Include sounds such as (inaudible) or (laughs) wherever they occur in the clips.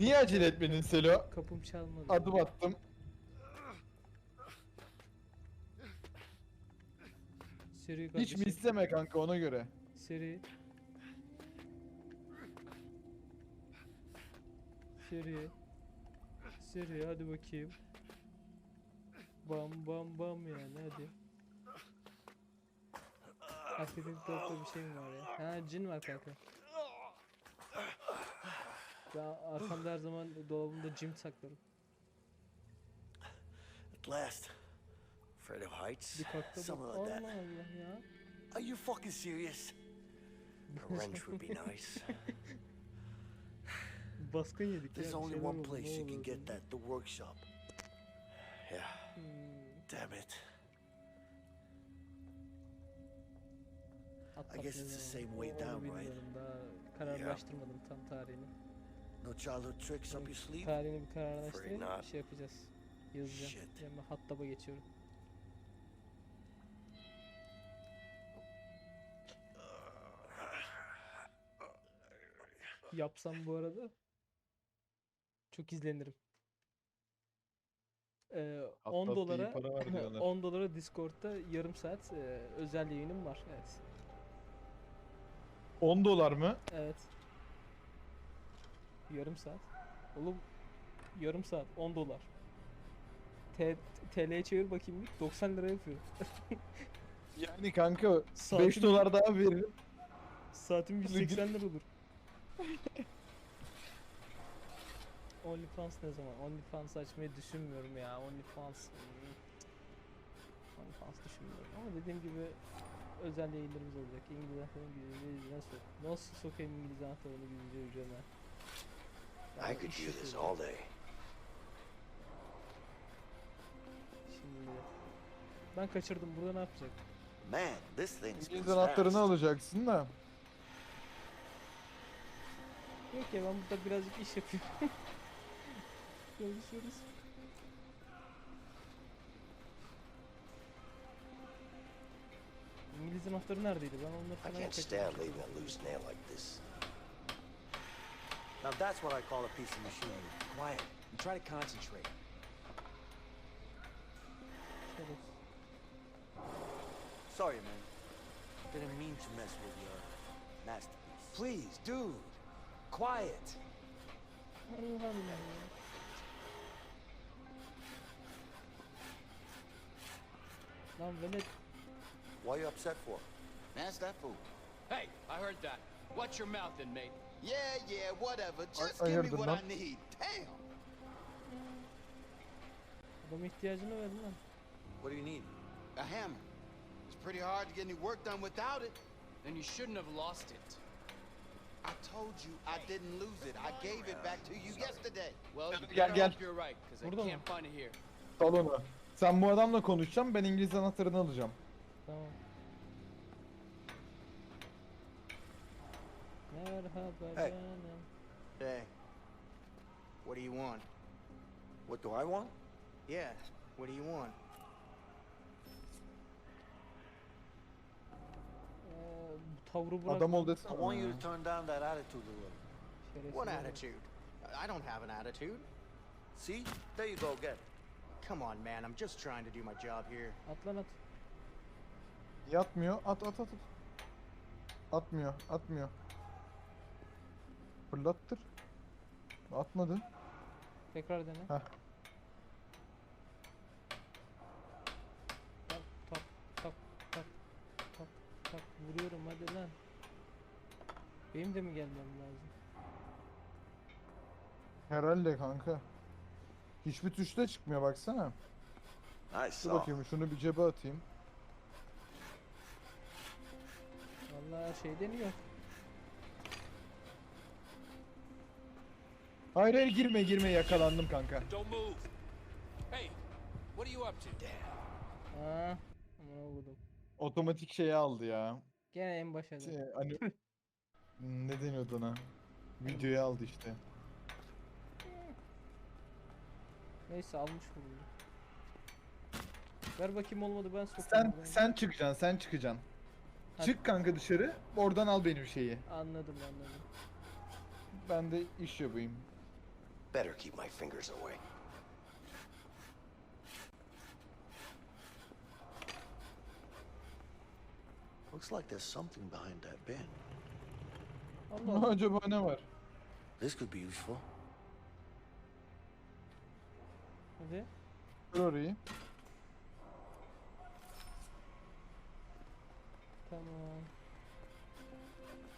Niye acele etmedin Selo? Kapım çalmadı. Adım attım. Seri Hiç kardeşim. mi isteme kanka ona göre. Seri. Seri. Seri hadi bakayım. Bam bam bam yani hadi. Hakikaten bir şey mi var ya? Ha cin var kanka. Ben arkamda her zaman dolabımda cim saklarım. At last. Afraid of heights? Bir kalktı bak Something like Allah that. Allah ya. Are you fucking serious? A wrench would be nice. (laughs) Baskın yedik. There's only one place you can get that, the workshop. Yeah, Hmm, damn it. I guess it's the same way down, right? kararlaştırmadım tam tarihini. No childhood tricks up your sleeve? Tarihini bir kararlaştırayım. not. Şey yapacağız. Yazacağım. Shit. Yani hattaba geçiyorum. Yapsam bu arada çok izlenirim. Ee, 10 Atlat iyi dolara para var diyorlar. (laughs) 10 dolara Discord'da yarım saat e, özel yayınım var. Evet. 10 dolar mı? Evet. Yarım saat. Oğlum yarım saat 10 dolar. T TL'ye çevir bakayım bir 90 lira yapıyor. (laughs) Yani kanka 5 Saatim- dolar daha veririm. Saatim 180 lira olur. (laughs) OnlyFans ne zaman? OnlyFans açmayı düşünmüyorum ya. OnlyFans. OnlyFans düşünmüyorum. Ama dediğim gibi özel yayınlarımız olacak. İngiliz anahtarını güzelce sok? Nasıl sokayım İngiliz anahtarını güzelce üzerine? I could do this all day. Şimdi ben kaçırdım. Burada ne yapacak? Man, this thing İngiliz spins anahtarını fast. alacaksın da. Yok ya ben burada birazcık iş yapıyorum. Çalışıyoruz. (laughs) İngiliz anahtarı neredeydi? Ben onları I falan can't kaçırdım. stand leaving a loose nail like this. Now that's what I call a piece of machinery. Quiet and try to concentrate. Sorry, man. Didn't mean to mess with your masterpiece. Please, dude. Quiet. Allah Allah ya. Lan are you upset for? That's that fool. Hey, I heard that. Watch your mouth then, mate. Yeah, yeah, whatever. Just give me what. I need. Damn. adama ihtiyacını verdin lan. What do you need? A hammer. It's pretty hard to get any work done without it. Then you shouldn't have lost it. I told you I didn't lose it. I gave it back to you yesterday. Well, you Gel, gel. you're right, because I can't find it here. Salona. Sen bu adamla konuşacağım ben İngiliz anahtarını alacağım. Tamam. Hey. Hey. What do you want? What do I want? Yeah, what do you want? Ee, bu tavrı bırak. Adam ol I want you to turn down that attitude a little. Şerefsiz What adam. attitude? I don't have an attitude. See? There you go again. Come on, man. I'm just trying to do my job here. At lan at. Yatmıyor. At at at. at. Atmıyor. Atmıyor. Fırlattır. Atmadı. Tekrar dene. Heh. Tak tak tak tak tak tak vuruyorum hadi lan. Benim de mi gelmem lazım? Herhalde kanka. Hiçbir tuşta çıkmıyor baksana. Nice Dur bakayım şunu bir cebe atayım. Vallahi her şey deniyor. Hayır hayır girme girme yakalandım kanka. Aa. Otomatik şeyi aldı ya. Gene en başa Şey, dön. hani (laughs) ne deniyordu ona? Videoyu aldı işte. Neyse almış bunu. Ver bakayım olmadı ben sokayım. Sen buraya. sen çıkacaksın, sen çıkacaksın. Hadi. Çık kanka dışarı, oradan al benim şeyi. Anladım anladım. Ben de iş yapayım. Better keep my fingers away. Looks like there's something behind that bin. Allah. Acaba ne var? This could be useful. Hadi. Dur orayı. Tamam.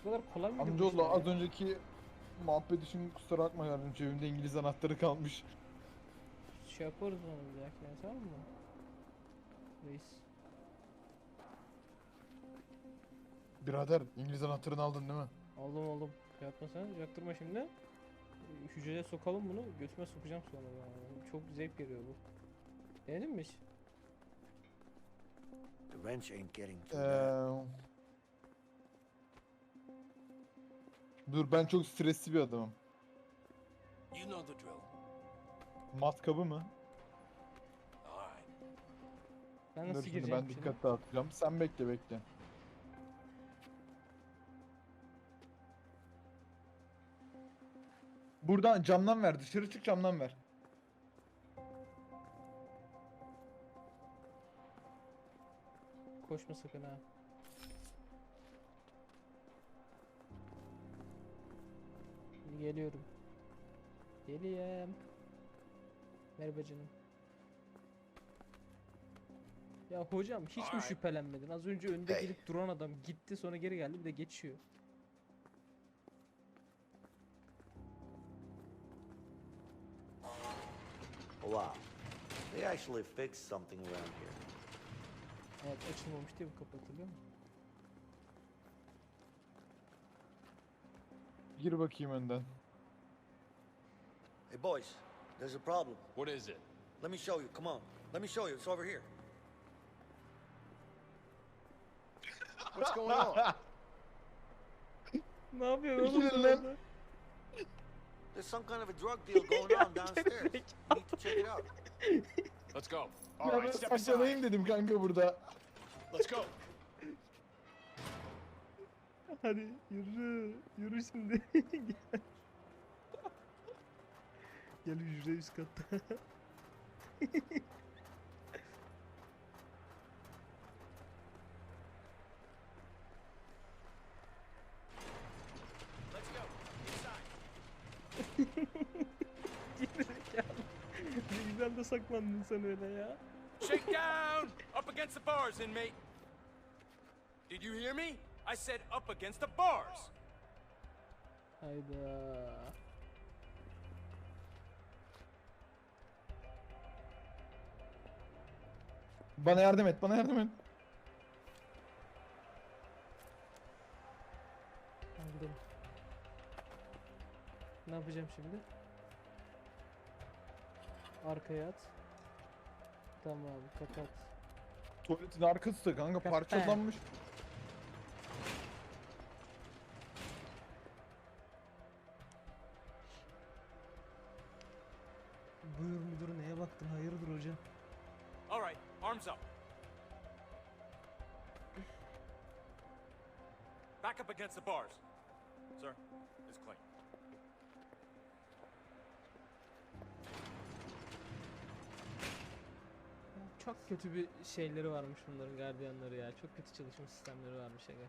Bu kadar kolay mıydı Amcaoğlu az önceki muhabbet için kusura bakma yani cebimde İngiliz anahtarı kalmış. Şey yaparız onu bir dahakine tamam mı? Reis. Birader İngiliz anahtarını aldın değil mi? Aldım aldım. Yapma sen. Yaktırma şimdi. Hücreye sokalım bunu. Götüme sokacağım sonra. ya. Çok zevk veriyor bu. Denedin mi hiç? The wrench ain't getting to. Dur ben çok stresli bir adamım. You know the drill. Matkabı mı? Ben Dur nasıl şimdi gireceğim ben dikkat dağıtacağım. Sen bekle bekle. Buradan camdan ver. Dışarı çık camdan ver. Koşma sakın ha. Geliyorum. Geliyorum. Merhaba canım. Ya hocam hiç mi şüphelenmedin? Az önce önde Hey. gelip duran adam gitti sonra geri geldi bir de geçiyor. Wow. They actually fixed something around here. Evet açılmamış diye bu kapatılıyor mu? Gir bakayım önden. Hey, boys, there's a problem. What is it? Let me show you. Come on. Let me show you. It's over here. What's going on? (laughs) Ne yapıyorsun oğlum lan. There's some kind of a drug deal going on (laughs) downstairs. You need to check it out. Let's go. All right, step aside. dedim kanka burada. Let's go. Hadi yürü. Yürü şimdi. (laughs) Gel. Gel hücre üst katta. Ne güzel de saklandın sen öyle ya. Shake down. Up against the bars, inmate. Did you hear me? I said up against the bars. Hayda. Bana yardım et, bana yardım et. Aldım. Ne yapacağım şimdi? Arkaya at. Tamam kapat. Tuvaletin arkası da kanka parçalanmış. Against the bars. Sir, it's clean. Çok kötü bir şeyleri varmış bunların gardiyanları ya. Çok kötü çalışma sistemleri varmış aga.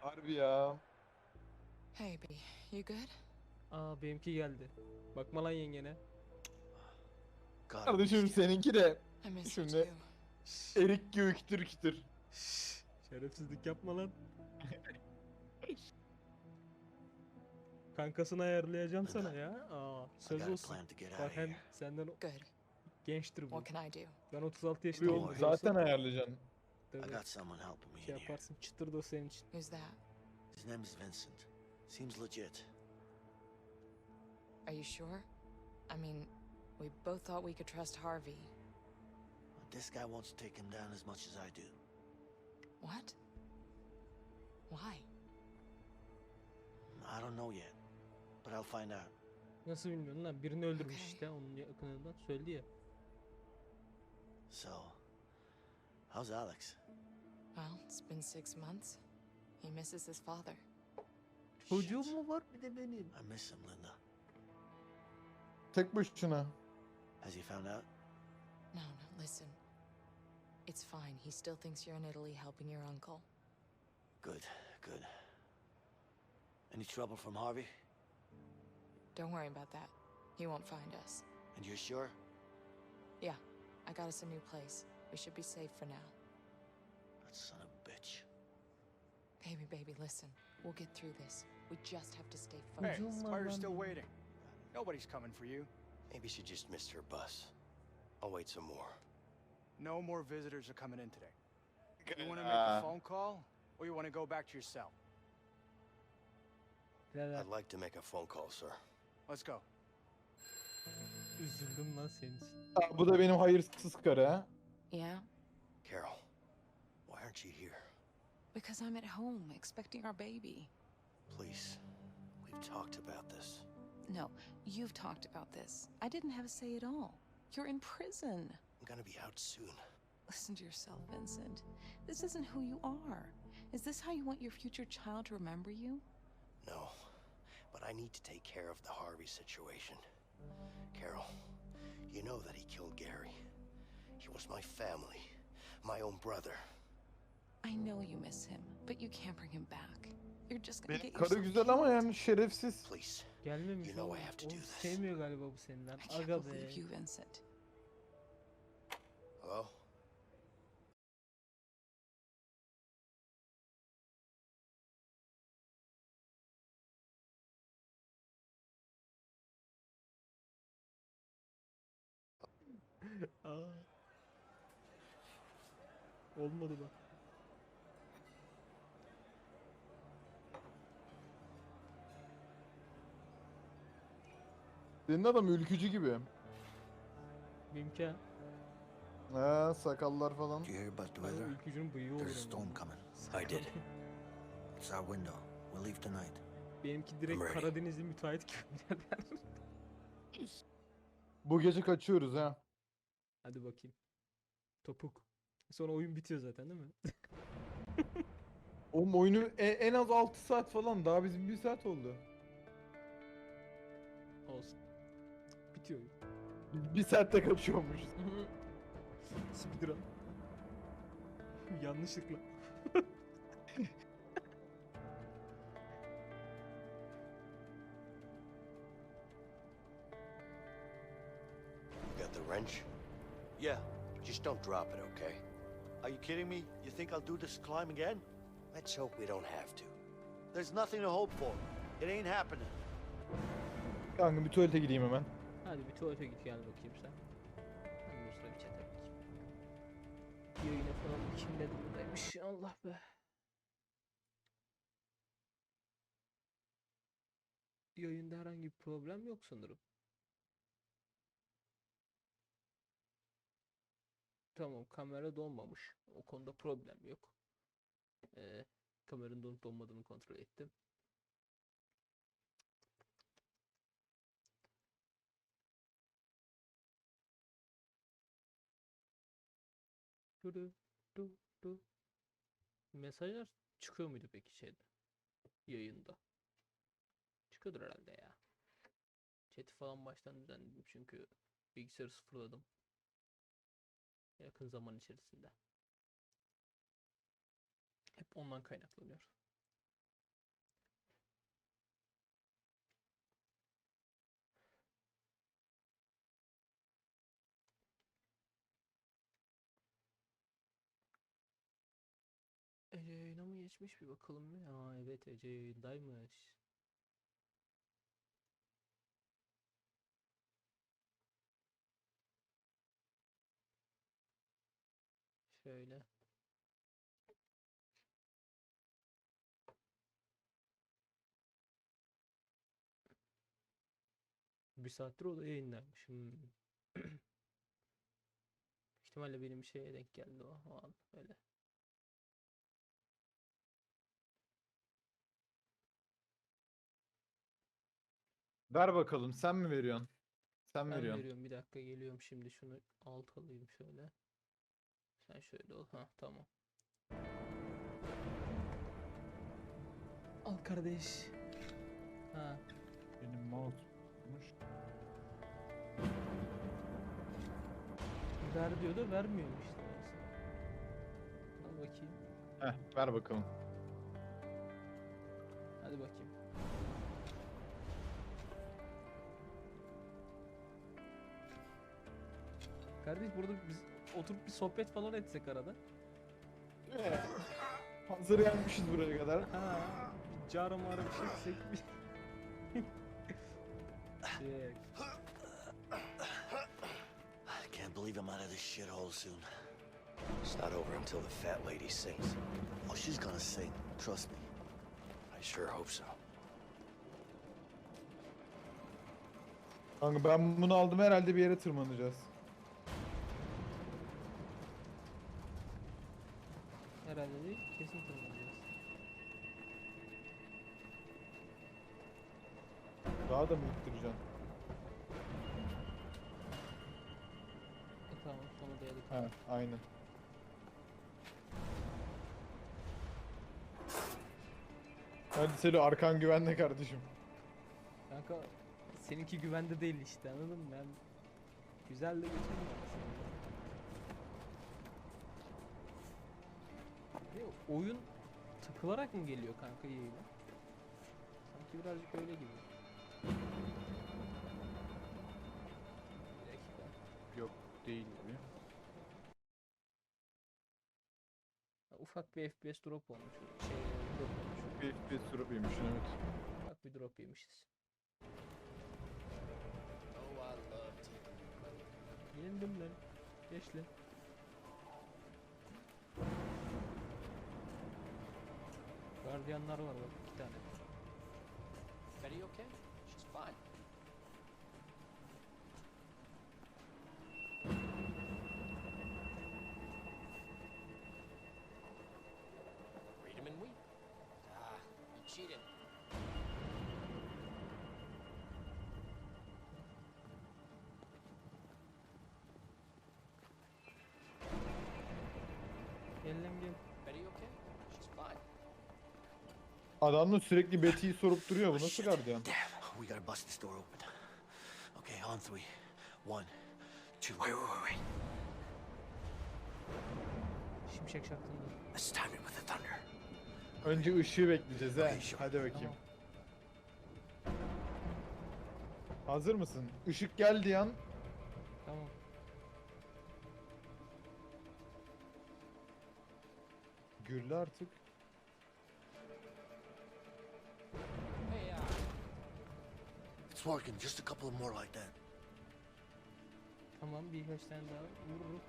Harbi ya. Hey, B, you good? Aa benimki geldi. Bakma lan yengene. God, Kardeşim seninki de I miss you Şimdi- erik gibi kütür kütür. Şerefsizlik yapma lan. (laughs) Kankasını ayarlayacağım sana ya. Aa I söz olsun. Bak hem senden Good. gençtir bu. What can I do? Ben 36 Bu yaşındayım. Doğru. zaten ayarlayacaksın. I Tabii, got someone helping me şey yaparsın. Çıtır da senin için. Who's that? His name is Vincent. Seems legit. Are you sure? I mean, we both thought we could trust Harvey. This guy wants to take him down as much as I do. What? Why? I don't know yet, but I'll find out. Nasıl bilmiyorum lan. Birini öldürmüş Okey. işte onun yakınından. Söyledi ya. So, how's Alex? Well, it's been six months. He misses his father. Çocuğum Shit. mu var bir de benim. I miss him, Linda. tek başına. Has he found out? No, no, listen. It's fine. He still thinks you're in Italy helping your uncle. Good, good. Any trouble from Harvey? Don't worry about that. He won't find us. And you're sure? Yeah, I got us a new place. We should be safe for now. That son of a bitch. Baby, baby, listen. We'll get through this. We just have to stay Hey, focused. why are still waiting? Nobody's coming for you. Maybe she just missed her bus. I'll wait some more. No more visitors are coming in today. You want to make a uh. phone call, or you want to go back to your cell? I'd like to make a phone call, sir. Let's go. üzüldüm lan senin için. Aa, bu da benim hayırsız karı ha. Yeah? Carol, why aren't you here? Because I'm at home expecting our baby. Please, we've talked about this. No, you've talked about this. I didn't have a say at all. You're in prison. I'm gonna be out soon. Listen to yourself, Vincent. This isn't who you are. Is this how you want your future child to remember you? No, but I need to take care of the Harvey situation. Carol, you know that he killed Gary. He was my family, my own brother. I know you miss him, but you can't bring him back. You're just gonna Benim get karı yourself güzel ama killed. yani şerefsiz. Please, Gelmemiş You know oğlum. I have to O do this. sevmiyor galiba bu senden. I can't Aga be. believe you, Vincent. hello? Aa. Olmadı bak. Senin adam ülkücü gibi. Benimki ha. Ha sakallar falan. Did you hear about the weather? ülkücünün bıyığı olur. There's a storm coming. I did. (laughs) It's our window. We'll leave tonight. Benimki direkt ready. Karadenizli müteahhit (laughs) birader. Bu gece kaçıyoruz ha. Hadi bakayım. Topuk. Sonra oyun bitiyor zaten değil mi? (laughs) Oğlum oyunu e- en az 6 saat falan. Daha bizim 1 saat oldu. Olsun. Bitiyor oyun. Biz 1 saatte kaçıyormuşuz. (laughs) Speedrun. (laughs) Yanlışlıkla. You got the wrench? Yeah, just don't drop it, okay? Are you kidding me? You think I'll do this climb again? Let's hope we don't have to. There's nothing to hope for. It ain't happening. Kanka bir tuvalete gideyim hemen. Hadi bir tuvalete git gel bakayım sen. Ben bu sırada bir çete bakayım. Yayına falan bakayım ne durumdaymış. Allah be. Yayında herhangi bir problem yok sanırım. Tamam kamera donmamış. O konuda problem yok. Ee, kameranın donup donmadığını kontrol ettim. Duru, du, du. Mesajlar çıkıyor muydu peki şeyde? Yayında. Çıkıyordur herhalde ya. Chat'i falan baştan düzenledim çünkü bilgisayarı sıfırladım. Yakın zaman içerisinde. Hep ondan kaynaklanıyor. Ece yayına mı geçmiş bir bakalım? Aa evet Ece yayındaymış. Şöyle. Bir saattir o da yayındaymış. Hmm. (clears throat) İhtimalle benim şeye denk geldi o, o an öyle. Ver bakalım sen mi veriyorsun? Sen Ben veriyorsun. veriyorum bir dakika geliyorum şimdi şunu alt alayım şöyle. Sen şöyle ol. Ha tamam. Al kardeş. Ha Benim mouse. ver diyor da vermiyor işte. Al bakayım. Heh ver bakalım. Hadi bakayım. Kardeş burada biz oturup bir sohbet falan etsek arada. Ee, Hazır gelmişiz buraya kadar. Ha, bir cara mara bir şey etsek bir. I can't believe I'm out of this shithole soon. It's not over until the fat lady sings. Oh, she's gonna sing. Trust me. I sure hope so. Kanka ben bunu aldım herhalde bir yere tırmanacağız. Kesin tırmanacağız. Daha da mı ittireceksin? E tamam, sonu dayadık. He aynen. Hadi Selo arkan güvenle kardeşim. Kanka seninki güvende değil işte anladın mı? Ben güzel de seni. Ve oyun takılarak mı geliyor kanka yayına? Sanki birazcık öyle gibi. Yok değil gibi. Ufak bir FPS drop olmuş. Şey, drop olmuş. Bir FPS durup yemişsin evet. Ufak bir drop yemişiz. Oh, Yendim lan. Geç lan. Gardiyanlar var bak iki tane. Betty okay? She's fine. Adamla sürekli Betty'yi sorup duruyor bu nasıl gardiyan? Damn, we gotta bust this door open. Okay, on three. One, two. Wait, wait, wait, wait. Şimşek çaktığında. Let's time it with the thunder. Önce ışığı bekleyeceğiz he. Okay, sure. Hadi bakayım. Hazır mısın? Işık geldiği an Tamam. gülle artık. It's working. Just a couple more like that. Tamam birkaç tane daha vururuz.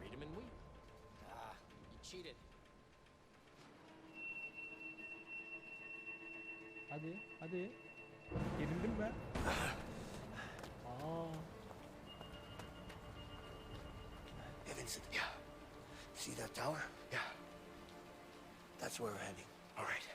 read 'em and weep. Ah, you cheated. Hadi hadi. Gerildim ben. (sighs) Aa, Hey, Vincent. Yeah. See that tower? Yeah. That's where we're heading. All right.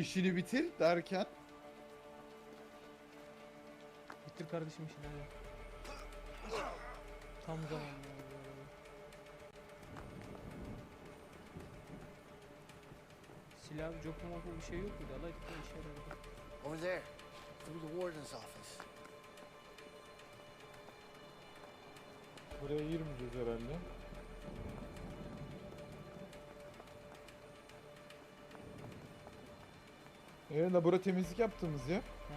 İşini bitir derken Bitir kardeşim işini hadi. Tam zamanlı. Silah, jopu mopu bir şey yok muydu? Allah aşkına işe yaradı. Over there, through the warden's office. buraya girmeyeceğiz herhalde. Ee, labora temizlik yaptığımız ya. Ha.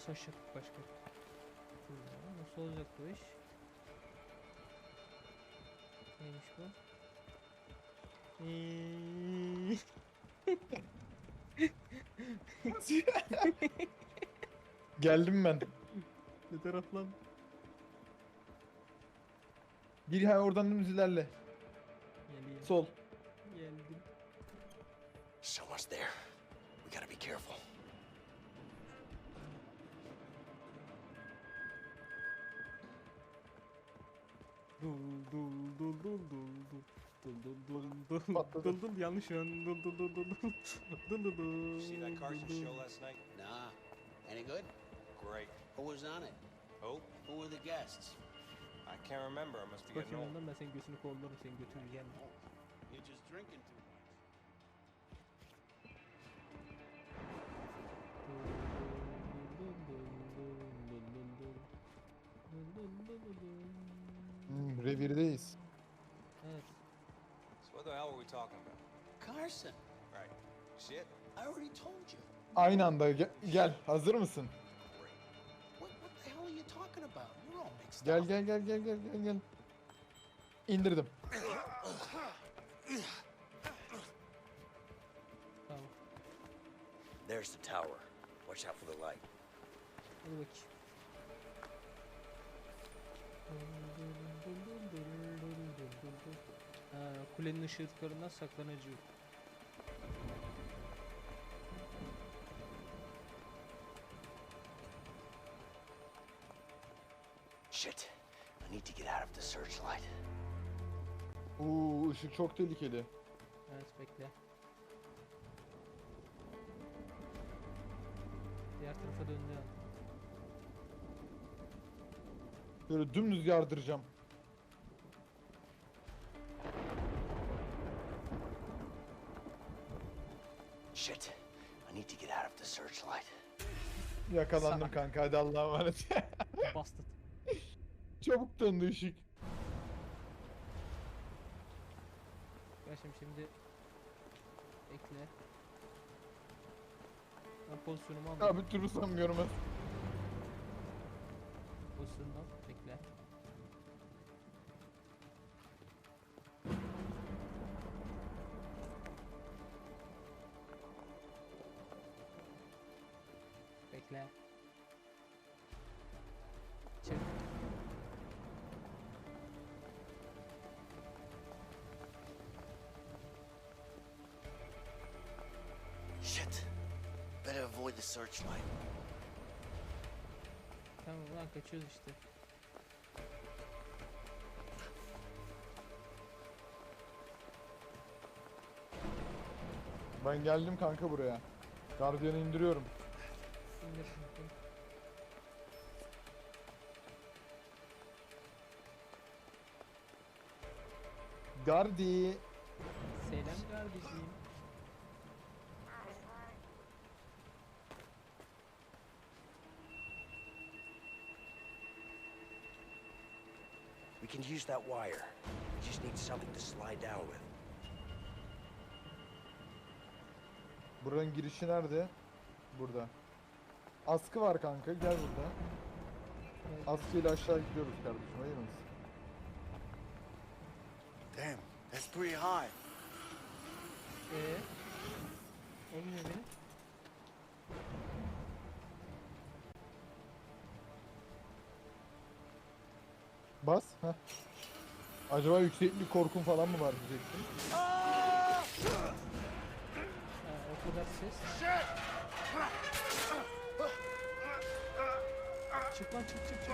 Nasıl aşacak başka? Nasıl olacak bu iş? Neymiş bu? (laughs) Geldim ben. Ne taraf lan? Gir ha oradan dümdüz ilerle. Sol. Geldim. Someone's there. We gotta be careful. Dul dul dul dul dul dul. Dul dul dul dul yanlış yön dul dul dul dul dul dul dul dul See that Carson show last night? Nah. Any good? Great. Who was on it? Who? Who were the guests? I can't remember. I must be getting Bakayım old. ondan ben senin götünü kollarım senin götünü yiyeceğim. You're just drinking too revirdeyiz. Evet. So what the hell were we talking about? Carson, Right. See it? I already told you. Aynı anda ge- gel. Hazır mısın? What, what the hell are you talking about? You're all mixed Gel up. gel gel gel gel gel gel. İndirdim. Tamam. There's the tower. Watch out for the light. Hadi bakayım. Ha, kulenin ışıklarından saklanacak. Shit. I need to get out of the searchlight. Uuu ışık çok tehlikeli. Evet bekle. Diğer tarafa döndü. Böyle dümdüz yardıracağım. Yakalandım Salak. kanka hadi Allah'a emanet. (laughs) Bastı. Çabuk döndü ışık. Başım şimdi bekle. Ben pozisyonumu aldım. Ya bir türlü sanmıyorum ben. Pozisyonumu al. Bekle. Bekle. Çık. Shit. Better avoid the searchlight. Tamam lan kaçıyoruz işte. Ben geldim kanka buraya. Gardiyanı indiriyorum. İndir şimdi. Gardi. Selam kardeşim. We can use that wire. We just need something to slide down with. Buranın girişi nerede? Burada. Askı var kanka gel burada. Evet. Askıyla aşağı gidiyoruz kardeşim hayır mısın? Damn, that's pretty high. Ee, olmuyor benim. Bas. Heh. Acaba yükseklik korkun falan mı var diyecektim. Ha, o kadar ses. Çık lan çık çık çık.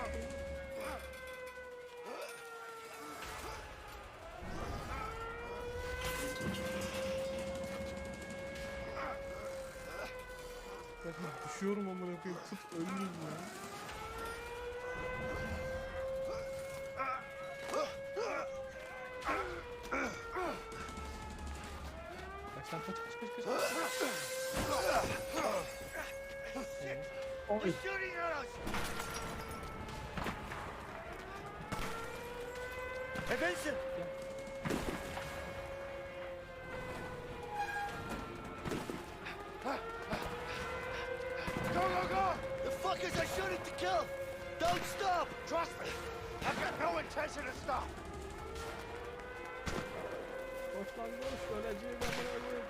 Ya düşüyorum amına koyayım tut ölmeyeyim ya. Kaç lan kaç kaç kaç kaç. Evet. Hey, Vincent! Go, go, go! The fuckers are shooting to kill! Don't stop! Trust me, I've got no intention to stop! Koş lan koş öleceğim amına koyayım.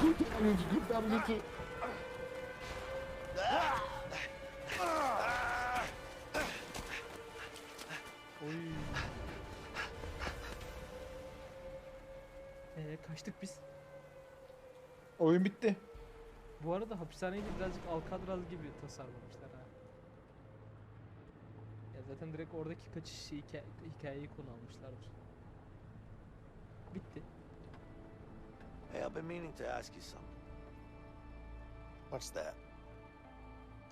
Kurtar Lütfü, kurtar Oyun bitti. Bu arada hapishaneyi de birazcık Alcatraz gibi tasarlamışlar ha. Ya zaten direkt oradaki kaçış hikaye, hikayeyi konu almışlardır. Bitti. Hey, I've been meaning to ask you something. What's that?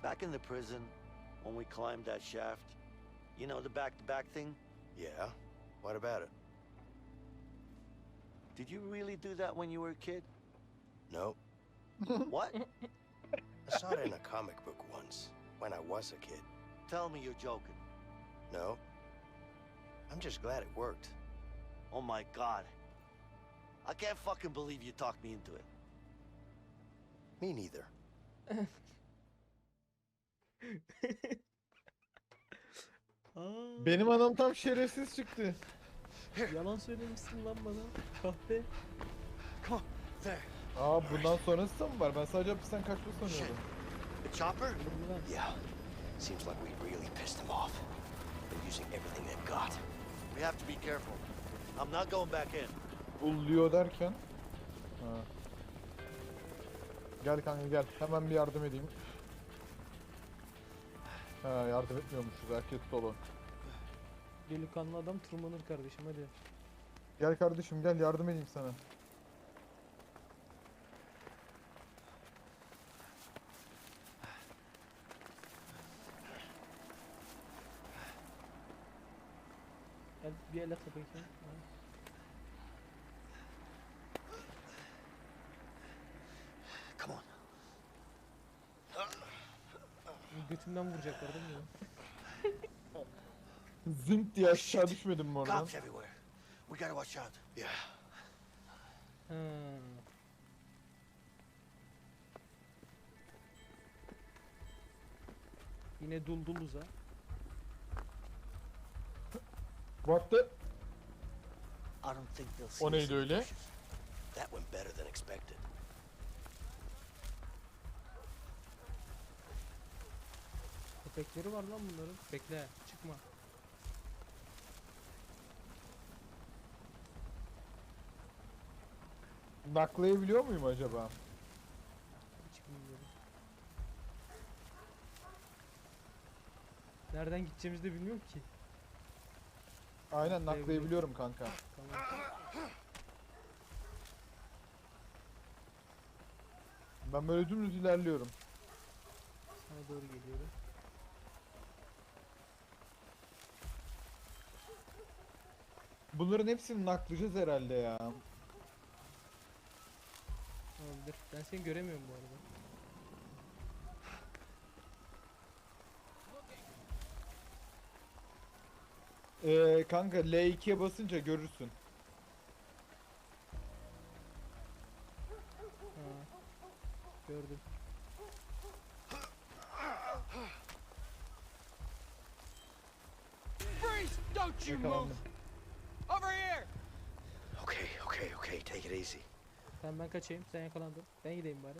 Back in the prison, when we climbed that shaft, you know, the back-to-back thing? Yeah? What about it? Did you really do that when you were a kid? No. (laughs) what? I saw it in a comic book once, when I was a kid. Tell me you're joking. No. I'm just glad it worked. Oh my god. I can't fucking believe you talked me into it. Me neither. Aa, (laughs) Benim anam tam şerefsiz çıktı. yalan söylemişsin lan bana. Kahpe. Come on, there. Aa bundan sonrası da mı var? Ben sadece hapisten kaçma sanıyordum. The chopper? Yeah. Seems like we really pissed them off. They're using everything they've got. We have to be careful. I'm not going back in. Ulluyor derken. Ha. Gel kanka gel. Hemen bir yardım edeyim. Ha yardım etmiyormuşuz. Herkes solo. Delikanlı adam tırmanır kardeşim hadi. Gel kardeşim gel yardım edeyim sana. At bakayım. Ha. Come on. Götümden vuracaklar değil mi? (laughs) Zınk diye aşağı düşmedim mi oradan? Cops everywhere. We gotta watch out. Yeah. Ha. Yine dulduluz ha. What the? I don't think they'll see O us neydi in öyle? bushes. That went better than expected. Köpekleri var lan bunların. Bekle çıkma. Naklayabiliyor muyum acaba? Hiç bilmiyorum. Nereden gideceğimizi de bilmiyorum ki. Aynen naklayabiliyorum kanka. Tamam. Ben böyle dümdüz ilerliyorum. Sana doğru geliyorum. Bunların hepsini naklayacağız herhalde ya. Olabilir. Ben seni göremiyorum bu arada. Ee, kanka L2'ye basınca görürsün. Ha. Gördüm. Freeze! Don't you move! Yakalandım. Over here! Okay, okay, okay. Take it easy. Tamam ben kaçayım. Sen yakalandın. Ben gideyim bari.